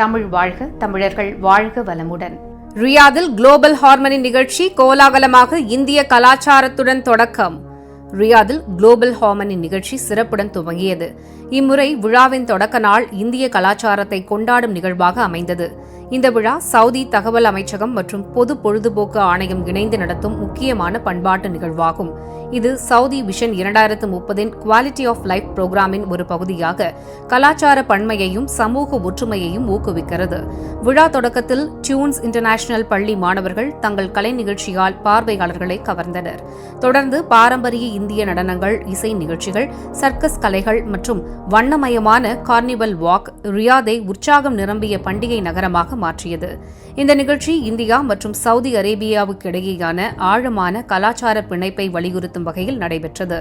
தமிழ் வாழ்க தமிழர்கள் வாழ்க வளமுடன். ரியாதில் குளோபல் ஹார்மனி நிகழ்ச்சி கோலாகலமாக இந்திய கலாச்சாரத்துடன் தொடக்கம். ரியாதில் குளோபல் ஹார்மனி நிகழ்ச்சி சிறப்புடன் துவங்கியது. இம்முறை விழாவின் தொடக்க நாள் இந்திய கலாச்சாரத்தை கொண்டாடும் நிகழ்வாக அமைந்தது. இந்த விழா சவுதி தகவல் அமைச்சகம் மற்றும் பொது பொழுதுபோக்கு ஆணையம் இணைந்து நடத்தும் முக்கியமான பண்பாட்டு நிகழ்வாகும். இது சவுதி விஷன் இரண்டாயிரத்து முப்பதின் குவாலிட்டி ஆஃப் லைஃப் புரோகிராமின் ஒரு பகுதியாக கலாச்சார பன்மையையும் சமூக ஒற்றுமையையும் ஊக்குவிக்கிறது. விழா தொடக்கத்தில் டியூன்ஸ் இன்டர்நேஷனல் பள்ளி மாணவர்கள் தங்கள் கலை நிகழ்ச்சியால் பார்வையாளர்களை கவர்ந்தனர். தொடர்ந்து பாரம்பரிய இந்திய நடனங்கள் இசை நிகழ்ச்சிகள் சர்க்கஸ் கலைகள் மற்றும் வண்ணமயமான கார்னிவல் வாக் ரியாதை உற்சாகம் நிரம்பிய பண்டிகை நகரமாக மாற்றியது. இந்த நிகழ்ச்சி இந்தியா மற்றும் சவுதி அரேபியாவுக்கு இடையேயான ஆழமான கலாச்சார பிணைப்பை வலியுறுத்தும் வகையில் நடைபெற்றது.